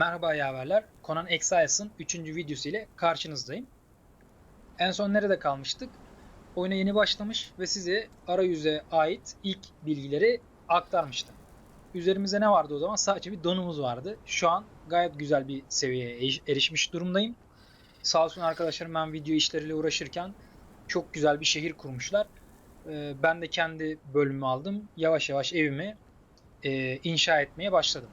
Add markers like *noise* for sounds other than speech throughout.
Merhaba yaverler. Conan Exiles'ın 3. videosu ile karşınızdayım. En son nerede kalmıştık? Oyuna yeni başlamış ve size arayüze ait ilk bilgileri aktarmıştım. Üzerimizde ne vardı o zaman? Sadece bir donumuz vardı. Şu an gayet güzel bir seviyeye eriş- erişmiş durumdayım. Sağ olsun arkadaşlarım ben video işleriyle uğraşırken çok güzel bir şehir kurmuşlar. Ee, Ben de kendi bölümümü aldım. Yavaş yavaş evimi e, inşa etmeye başladım.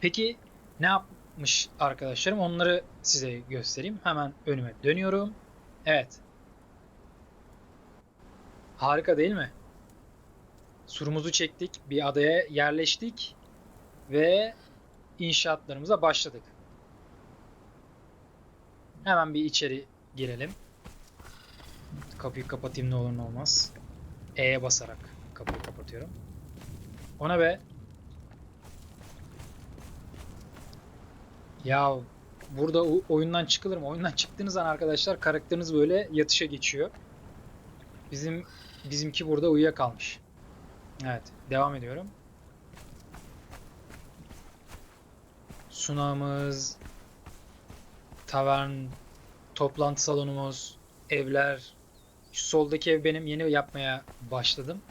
Peki ne yapmış arkadaşlarım? Onları size göstereyim. Hemen önüme dönüyorum. Evet. Harika değil mi? Surumuzu çektik, bir adaya yerleştik ve inşaatlarımıza başladık. Hemen bir içeri girelim. Kapıyı kapatayım ne olur ne olmaz. E'ye basarak kapıyı kapatıyorum. Ona be. Ya burada oyundan çıkılır mı? Oyundan çıktığınız an arkadaşlar karakteriniz böyle yatışa geçiyor. Bizim bizimki burada uyuyakalmış. Evet, devam ediyorum. Sunağımız, tavern, toplantı salonumuz, evler. Şu soldaki ev benim yeni yapmaya başladım.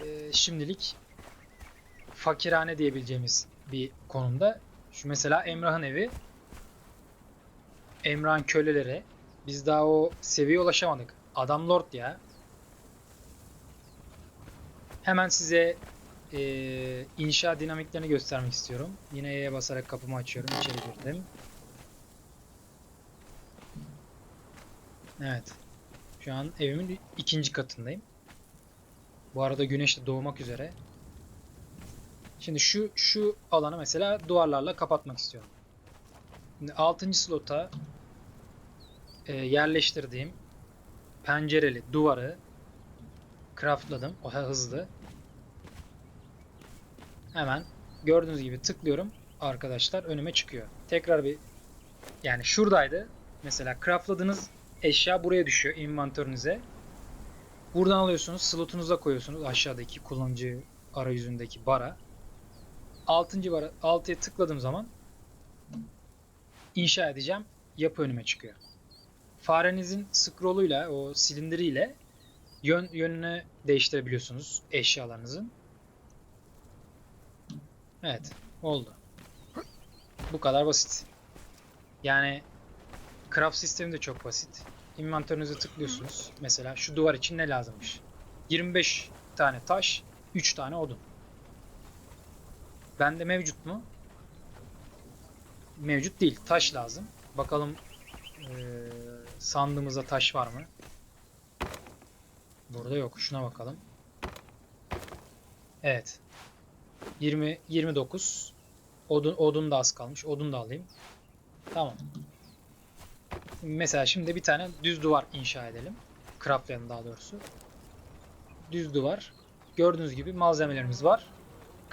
Ee, şimdilik fakirhane diyebileceğimiz bir konumda. Şu mesela Emrah'ın evi. Emrah'ın köleleri. Biz daha o seviyeye ulaşamadık. Adam lord ya. Hemen size eee, inşa dinamiklerini göstermek istiyorum. Yine E'ye basarak kapımı açıyorum. İçeri girdim. Evet. Şu an evimin ikinci katındayım. Bu arada güneş de doğmak üzere. Şimdi şu şu alanı mesela duvarlarla kapatmak istiyorum. Şimdi 6. slota e, yerleştirdiğim pencereli duvarı craftladım. O hızlı. Hemen gördüğünüz gibi tıklıyorum arkadaşlar önüme çıkıyor. Tekrar bir yani şuradaydı. Mesela craftladığınız eşya buraya düşüyor inventörünüze. Buradan alıyorsunuz slotunuza koyuyorsunuz aşağıdaki kullanıcı arayüzündeki bara. 6. bara 6'ya tıkladığım zaman inşa edeceğim yapı önüme çıkıyor. Farenizin scroll'uyla o silindiriyle yön yönünü değiştirebiliyorsunuz eşyalarınızın. Evet, oldu. Bu kadar basit. Yani craft sistemi de çok basit. Inventörünüze tıklıyorsunuz. Mesela şu duvar için ne lazımmış? 25 tane taş, 3 tane odun. Bende mevcut mu? Mevcut değil. Taş lazım. Bakalım eee sandığımızda taş var mı? Burada yok. Şuna bakalım. Evet. 20 29. Odun odun da az kalmış. Odun da alayım. Tamam. Mesela şimdi bir tane düz duvar inşa edelim. Craftlayalım daha doğrusu. Düz duvar. Gördüğünüz gibi malzemelerimiz var.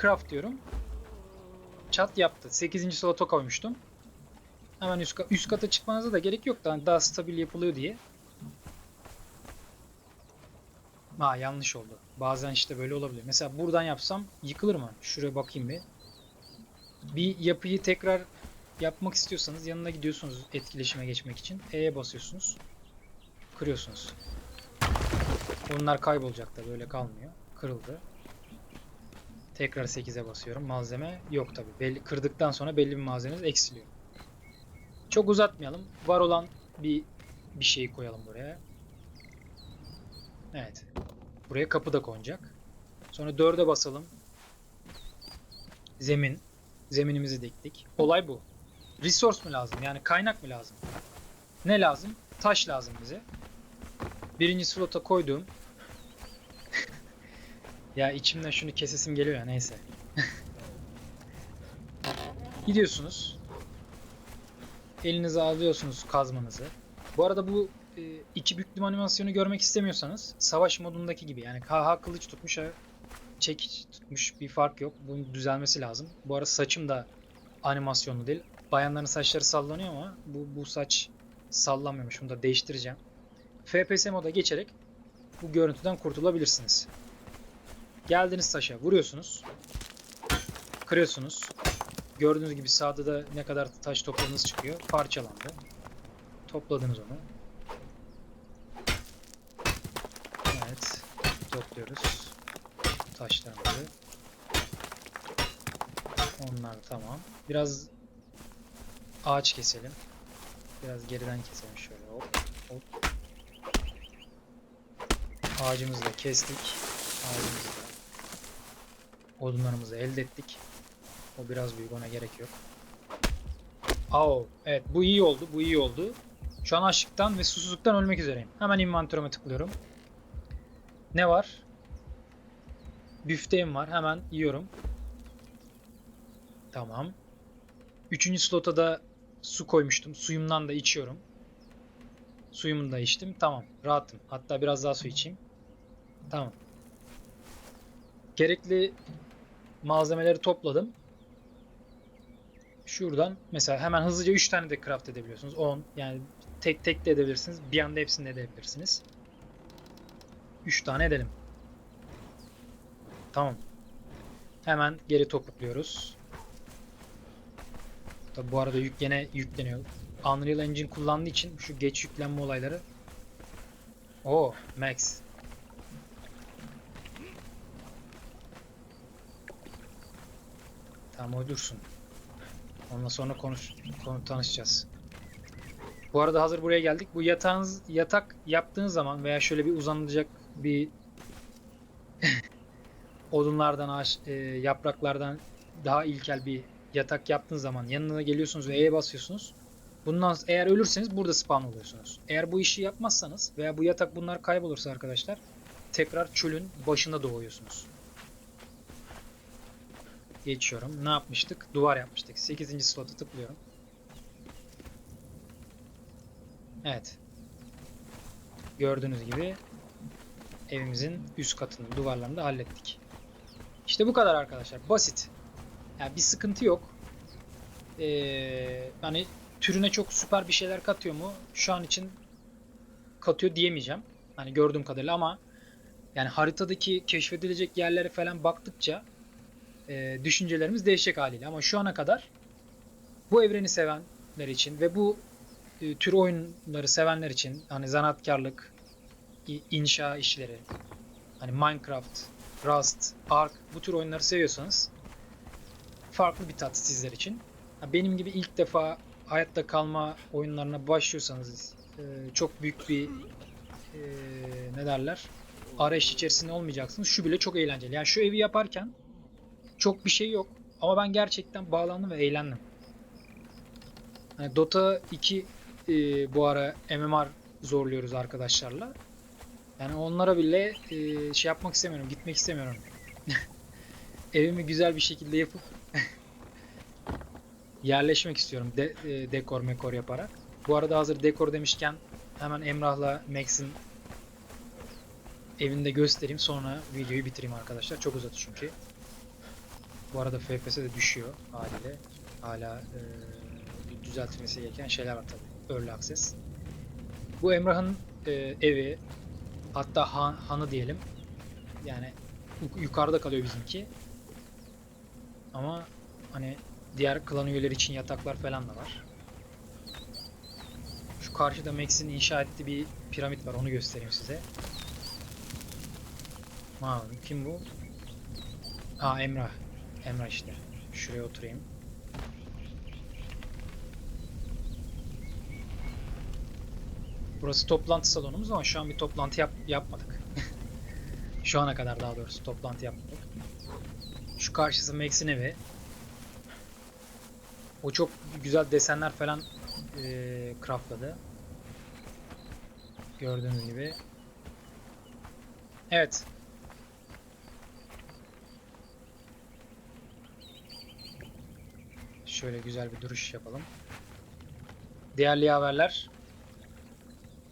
Craft diyorum. Çat yaptı. 8. slota koymuştum. Hemen üst, üst kata çıkmanıza da gerek yok da daha stabil yapılıyor diye. Ha yanlış oldu. Bazen işte böyle olabilir. Mesela buradan yapsam yıkılır mı? Şuraya bakayım bir. Bir yapıyı tekrar yapmak istiyorsanız yanına gidiyorsunuz etkileşime geçmek için. E'ye basıyorsunuz. Kırıyorsunuz. Bunlar kaybolacak da böyle kalmıyor. Kırıldı. Tekrar 8'e basıyorum. Malzeme yok tabi. Belli, kırdıktan sonra belli bir malzemeniz eksiliyor. Çok uzatmayalım. Var olan bir bir şeyi koyalım buraya. Evet. Buraya kapı da konacak. Sonra 4'e basalım. Zemin. Zeminimizi diktik. Olay bu. Resource mu lazım? Yani kaynak mı lazım? Ne lazım? Taş lazım bize. Birinci slota koyduğum ya içimden şunu kesesim geliyor ya neyse. *laughs* Gidiyorsunuz. Elinize alıyorsunuz kazmanızı. Bu arada bu e, iki büklüm animasyonu görmek istemiyorsanız savaş modundaki gibi yani ha kılıç tutmuş ha çekiç tutmuş bir fark yok. Bunun düzelmesi lazım. Bu arada saçım da animasyonlu değil. Bayanların saçları sallanıyor ama bu, bu saç sallanmıyormuş. Bunu da değiştireceğim. FPS moda geçerek bu görüntüden kurtulabilirsiniz. Geldiniz taşa vuruyorsunuz. kırıyorsunuz. Gördüğünüz gibi sağda da ne kadar taş topladığınız çıkıyor. Parçalandı. Topladınız onu. Evet. Topluyoruz. Taşlarımızı. Onlar tamam. Biraz ağaç keselim. Biraz geriden keselim şöyle. Hop hop. Ağacımızı da kestik. Ağacımızı odunlarımızı elde ettik. O biraz büyük ona gerek yok. Ao, evet bu iyi oldu, bu iyi oldu. Şu an açlıktan ve susuzluktan ölmek üzereyim. Hemen inventörüme tıklıyorum. Ne var? Büfteğim var. Hemen yiyorum. Tamam. Üçüncü slota da su koymuştum. Suyumdan da içiyorum. Suyumu da içtim. Tamam. Rahatım. Hatta biraz daha su içeyim. Tamam. Gerekli malzemeleri topladım. Şuradan mesela hemen hızlıca 3 tane de craft edebiliyorsunuz. 10 yani tek tek de edebilirsiniz. Bir anda hepsini de edebilirsiniz. 3 tane edelim. Tamam. Hemen geri topukluyoruz. Tabi bu arada yük gene yükleniyor. Unreal Engine kullandığı için şu geç yüklenme olayları. O Max. Tamam o. Onunla sonra konuş, konu tanışacağız. Bu arada hazır buraya geldik. Bu yatağınız yatak yaptığınız zaman veya şöyle bir uzanılacak bir *laughs* odunlardan ağaç, e, yapraklardan daha ilkel bir yatak yaptığınız zaman yanına geliyorsunuz ve E'ye basıyorsunuz. Bundan eğer ölürseniz burada spawn oluyorsunuz. Eğer bu işi yapmazsanız veya bu yatak bunlar kaybolursa arkadaşlar tekrar çölün başında doğuyorsunuz. Geçiyorum. Ne yapmıştık? Duvar yapmıştık. 8. slota tıklıyorum. Evet. Gördüğünüz gibi evimizin üst katını, duvarlarını da hallettik. İşte bu kadar arkadaşlar. Basit. Yani bir sıkıntı yok. Ee, hani türüne çok süper bir şeyler katıyor mu? Şu an için katıyor diyemeyeceğim. Hani gördüğüm kadarıyla ama yani haritadaki keşfedilecek yerlere falan baktıkça e, düşüncelerimiz değişecek haliyle. Ama şu ana kadar bu evreni sevenler için ve bu e, tür oyunları sevenler için hani zanaatkarlık, inşa işleri, hani Minecraft, Rust, Ark bu tür oyunları seviyorsanız farklı bir tat sizler için. Benim gibi ilk defa hayatta kalma oyunlarına başlıyorsanız e, çok büyük bir e, ne derler arayış içerisinde olmayacaksınız. Şu bile çok eğlenceli. Yani şu evi yaparken çok bir şey yok. Ama ben gerçekten bağlandım ve eğlendim. Hani Dota 2 e, bu ara MMR zorluyoruz arkadaşlarla. Yani onlara bile e, şey yapmak istemiyorum, gitmek istemiyorum. *laughs* Evimi güzel bir şekilde yapıp *laughs* yerleşmek istiyorum de, e, dekor mekor yaparak. Bu arada hazır dekor demişken hemen Emrah'la Max'in evini de göstereyim sonra videoyu bitireyim arkadaşlar. Çok uzadı çünkü. Bu arada FPS de düşüyor haliyle. Hala e, düzeltilmesi gereken şeyler var tabii. Early Access. Bu Emrah'ın e, evi hatta han, hanı diyelim. Yani yuk- yukarıda kalıyor bizimki. Ama hani diğer klan üyeleri için yataklar falan da var. Şu karşıda Max'in inşa ettiği bir piramit var. Onu göstereyim size. Ha, kim bu? Aa Emrah. Emrah işte. Şuraya oturayım. Burası toplantı salonumuz ama şu an bir toplantı yap yapmadık. *laughs* şu ana kadar daha doğrusu toplantı yapmadık. Şu karşısı Max'in evi. O çok güzel desenler falan eee craftladı. Gördüğünüz gibi. Evet. Şöyle güzel bir duruş yapalım. Değerli haberler.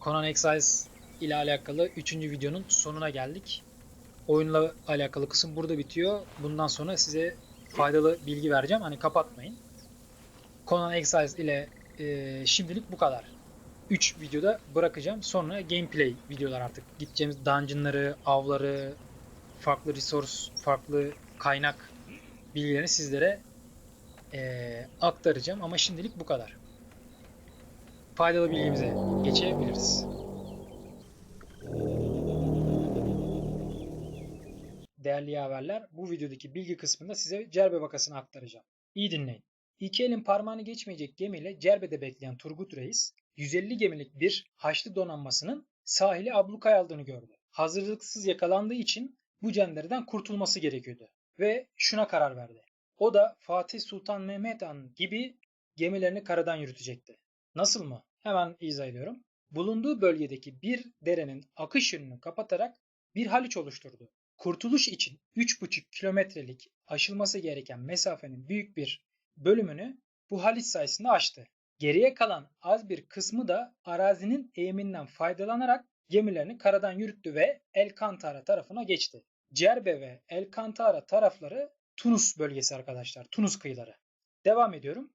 Conan Exiles ile alakalı 3. videonun sonuna geldik. Oyunla alakalı kısım burada bitiyor. Bundan sonra size faydalı bilgi vereceğim. Hani kapatmayın. Conan Exiles ile e, şimdilik bu kadar. 3 videoda bırakacağım. Sonra gameplay videolar artık. Gideceğimiz dungeonları, avları, farklı resource, farklı kaynak bilgilerini sizlere eee, aktaracağım ama şimdilik bu kadar. Faydalı bilgimize geçebiliriz. Değerli yaverler, bu videodaki bilgi kısmında size Cerbe vakasını aktaracağım. İyi dinleyin. İki elin parmağını geçmeyecek gemiyle Cerbe'de bekleyen Turgut Reis, 150 gemilik bir Haçlı donanmasının sahili ablukaya aldığını gördü. Hazırlıksız yakalandığı için bu cendereden kurtulması gerekiyordu ve şuna karar verdi. O da Fatih Sultan Mehmet Han gibi gemilerini karadan yürütecekti. Nasıl mı? Hemen izah ediyorum. Bulunduğu bölgedeki bir derenin akış yönünü kapatarak bir haliç oluşturdu. Kurtuluş için 3,5 kilometrelik aşılması gereken mesafenin büyük bir bölümünü bu haliç sayesinde aştı. Geriye kalan az bir kısmı da arazinin eğiminden faydalanarak gemilerini karadan yürüttü ve El Kantara tarafına geçti. Cerbe ve El Kantara tarafları Tunus bölgesi arkadaşlar. Tunus kıyıları. Devam ediyorum.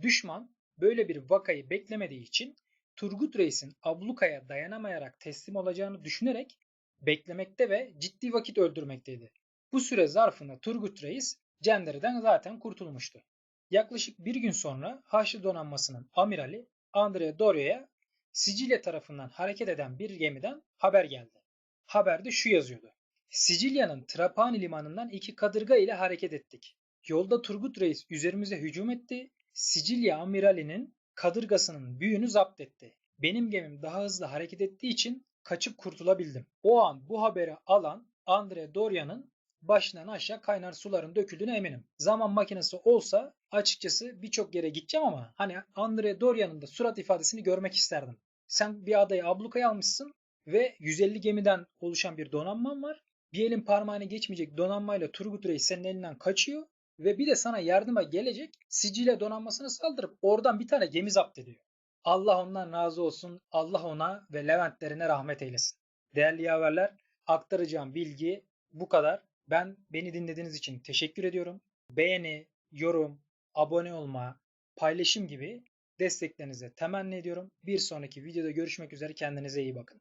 Düşman böyle bir vakayı beklemediği için Turgut Reis'in ablukaya dayanamayarak teslim olacağını düşünerek beklemekte ve ciddi vakit öldürmekteydi. Bu süre zarfında Turgut Reis Cendere'den zaten kurtulmuştu. Yaklaşık bir gün sonra Haçlı donanmasının amirali Andrea Dorio'ya Sicilya tarafından hareket eden bir gemiden haber geldi. Haberde şu yazıyordu. Sicilya'nın Trapani limanından iki kadırga ile hareket ettik. Yolda Turgut Reis üzerimize hücum etti. Sicilya amiralinin kadırgasının büyüğünü zapt etti. Benim gemim daha hızlı hareket ettiği için kaçıp kurtulabildim. O an bu haberi alan Andre Doria'nın başından aşağı kaynar suların döküldüğüne eminim. Zaman makinesi olsa açıkçası birçok yere gideceğim ama hani Andre Doria'nın da surat ifadesini görmek isterdim. Sen bir adayı ablukaya almışsın ve 150 gemiden oluşan bir donanman var. Bir elin parmağını geçmeyecek donanmayla Turgut Reis senin elinden kaçıyor ve bir de sana yardıma gelecek Sicilya donanmasını saldırıp oradan bir tane gemi zapt ediyor. Allah ondan razı olsun. Allah ona ve Leventlerine rahmet eylesin. Değerli yaverler, aktaracağım bilgi bu kadar. Ben beni dinlediğiniz için teşekkür ediyorum. Beğeni, yorum, abone olma, paylaşım gibi desteklerinizi temenni ediyorum. Bir sonraki videoda görüşmek üzere. Kendinize iyi bakın.